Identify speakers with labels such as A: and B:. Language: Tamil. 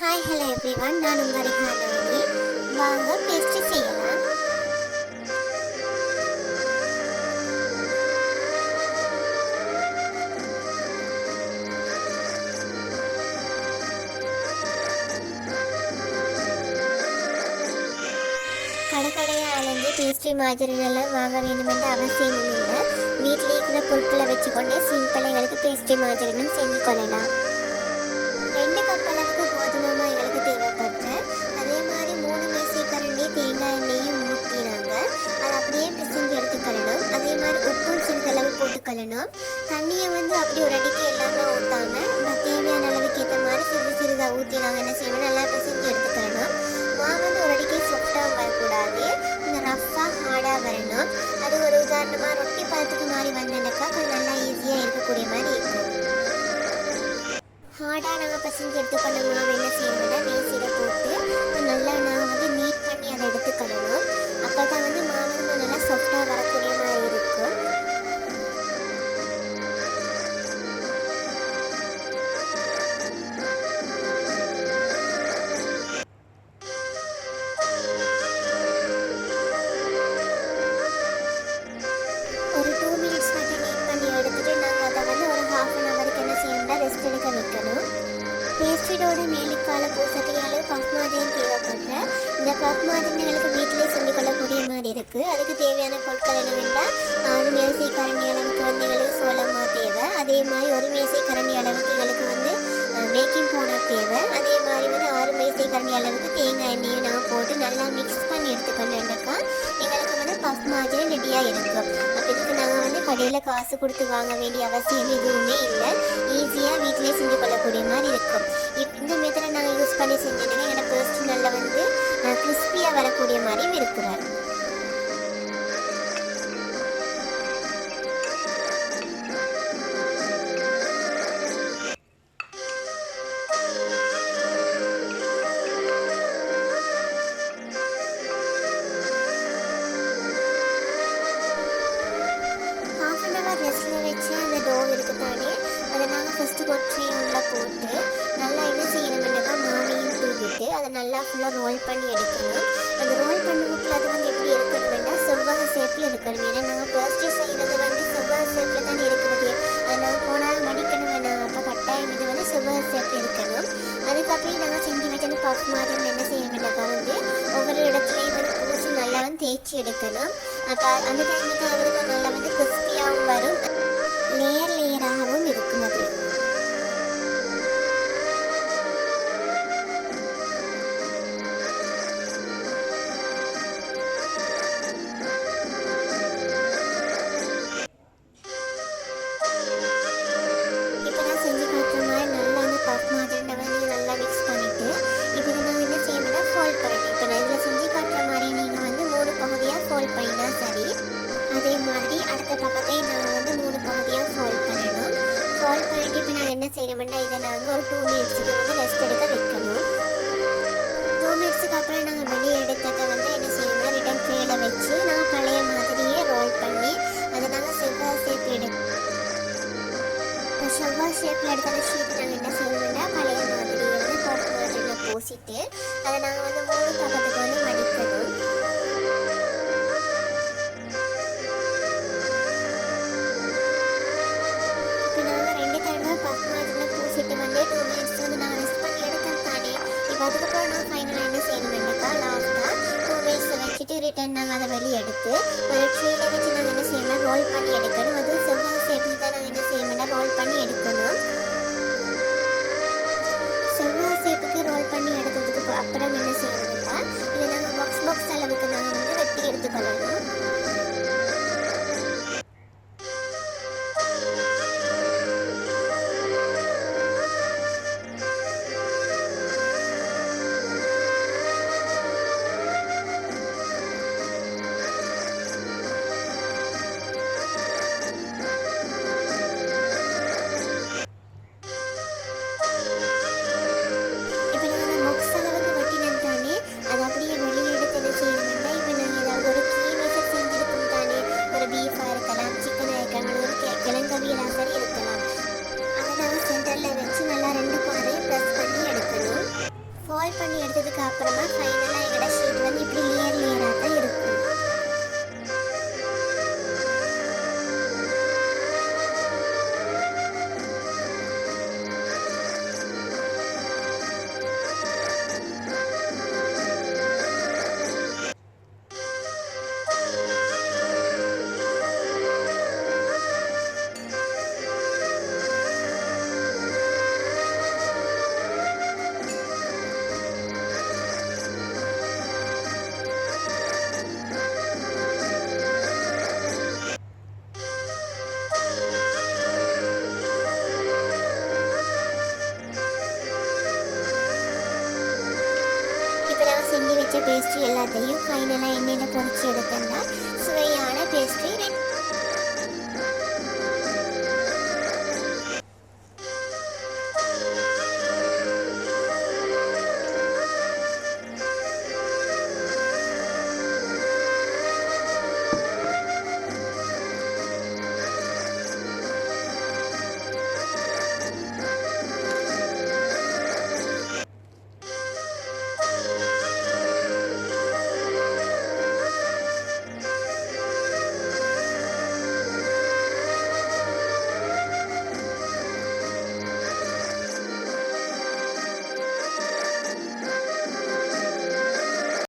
A: ஹாய் ஹலோ எவ்ரிவன் நான் உங்கள் ரிஹானானி வாங்க பேஸ்ட்ரி செய்யலாம். கடைக்கடையாக அலைஞ்சு பேஸ்ட்ரி மாதிரியெல்லாம் வாங்க வேண்டுமென்ற அவசியம் இல்லை வீட்டில் இருக்கிற பொருட்களை வச்சுக்கொண்டே சிம்பிளாக எங்களுக்கு பேஸ்ட்ரி மாதிரினும் செஞ்சு கொள்ளலாம். கப் அளவுக்கு கோதுமை மாவு எங்களுக்கு தேவைப்படுது அதே மாதிரி மூணு மேசை கரண்டி தேங்காய் எண்ணெயும் ஊற்றினாங்க அதை அப்படியே பிசைஞ்சு எடுத்துக்கொள்ளணும். அதே மாதிரி உப்பும் சிறிதளவு போட்டுக்கொள்ளணும். தண்ணியை வந்து அப்படி ஒரு அடிக்கு எல்லாமே ஊற்றாம நம்ம தேவையான அளவுக்கு ஏற்ற மாதிரி சிறிது சிறிதாக ஊற்றி நாங்கள் என்ன செய்வோம் நல்லா பிசைஞ்சு எடுத்துக்கொள்ளணும். மாவு வந்து ஒரு அடிக்கே சொஃப்டாக வரக்கூடாது. இந்த ரஃப்பாக ஹார்டாக வரணும். அது ஒரு உதாரணமாக ரொட்டி பழத்துக்கு மாதிரி வந்தேன்னாக்கா கொஞ்சம் நல்லா ஈஸியாக இருக்கக்கூடிய மாதிரி இருக்கும் ஹார்டாக நாங்கள் பசங்க எடுத்துக்கொண்ட மாவு என்ன செய்யணும்னா நேசிட போகும் பேஸ்ட்ரியோட மேலிக்கால பூசட்டையால் அளவு பஃப் தேவைப்படுற இந்த பஃப் வீட்டிலே சொல்லிக் கொள்ளக்கூடிய மாதிரி இருக்குது அதுக்கு தேவையான பொருட்கள் என்னவென்றால் ஆறு மேசை கரண்டி அளவுக்கு வந்து எங்களுக்கு தேவை. அதே மாதிரி ஒரு மேசை கரண்டி அளவுக்கு எங்களுக்கு வந்து பேக்கிங் பவுடர் தேவை. அதே மாதிரி வந்து ஆறு மேசை கரண்டி அளவுக்கு தேங்காய் எண்ணெயை நான் போட்டு நல்லா மிக்ஸ் பண்ணி எடுத்துக்கணுன்னாக்கா எங்களுக்கு வந்து பஃப் மாதிரி ரெடியாக இருக்கும். கடையில் காசு கொடுத்து வாங்க வேண்டிய அவசியம் எதுவுமே இல்லை. ஈஸியாக வீட்டிலே செஞ்சு கொள்ளக்கூடிய மாதிரி இருக்கும். இந்த மெத்தடை நாங்கள் யூஸ் பண்ணி செஞ்சதுன்னா என்னோட பேஸ்ட் வந்து கிறிஸ்பியாக வரக்கூடிய மாதிரியும் இருக்கிறார் நல்லா ஃபுல்லாக ரோல் பண்ணி எடுக்கணும். அந்த ரோல் பண்ணுறதுக்கு அது வந்து எப்படி இருக்கணும் வேண்டாம் செவ்வாய் ஷேப்பில் எடுக்கணும். ஏன்னா நாங்கள் பேஸ்ட்ரி செய்கிறது வந்து செவ்வாய் ஷேப்பில் தான் இருக்கிறது அதனால் போனால் மடிக்கணும் வேணாம் அப்போ கட்டாயம் இது வந்து செவ்வாய் ஷேப்பில் எடுக்கணும். அதுக்கப்புறம் நாங்கள் செஞ்சு வச்சு அந்த பஃப் மாதிரி என்ன செய்யணும்னாக்கா வந்து ஒவ்வொரு இடத்துலையும் வந்து பூசி நல்லா வந்து தேய்ச்சி எடுக்கணும். அப்போ அந்த டைமுக்கு அவருக்கு நல்லா வந்து கிறிஸ்பியாகவும் வரும். லேயர் அடுத்த பக்கத்தையும் நான் வந்து மூணு பகுதியாக ஃபோல்ட் பண்ணணும். ஃபோல்ட் பண்ணிட்டு இப்போ நான் என்ன செய்யணும்னா இதை நாங்கள் ஒரு டூ மினிட்ஸுக்கு வந்து ரெஸ்ட் எடுக்க வைக்கணும். டூ மினிட்ஸுக்கு அப்புறம் நாங்கள் வெளியே எடுத்ததை வந்து என்ன செய்யணும்னா ரிட்டன் ட்ரேயில் வச்சு நாங்கள் பழைய மாதிரியே ரோல் பண்ணி அதை நாங்கள் செவ்வாய் ஷேப் எடுக்கணும் இப்போ செவ்வாய் ஷேப்பில் எடுக்கிற ஷீட் நாங்கள் என்ன செய்யணும்னா பழைய மாதிரியே வந்து போட்டு மாதிரியில் பூசிட்டு அதை நாங்கள் வந்து மூணு பக்கத்துக்கு வந்து மடிக்கணும். இப்போ ஃபைனலாக என்ன செய்யணும்னாக்கா லாஸ்ட்டாக டூ வேஸ்ட் வச்சுட்டு ரிட்டர்ன் நாங்கள் அதை வெளியே எடுத்து ஒரு ட்ரீல வச்சு நாங்கள் என்ன செய்யணும் ரோல் பண்ணி எடுக்கணும். அது செவ்வாய் சேர்த்து தான் நாங்கள் என்ன செய்யணும்னா ரோல் பண்ணி எடுக்கணும். செவ்வாய் சேர்த்துக்கு ரோல் பண்ணி எடுத்ததுக்கு அப்புறம் என்ன செய்யணும்னா இதை அப்புறமா நான் செஞ்சு வச்ச பேஸ்ட்ரி எல்லாத்தையும் ஃபைனலாக எண்ணெயில் பொரிச்சு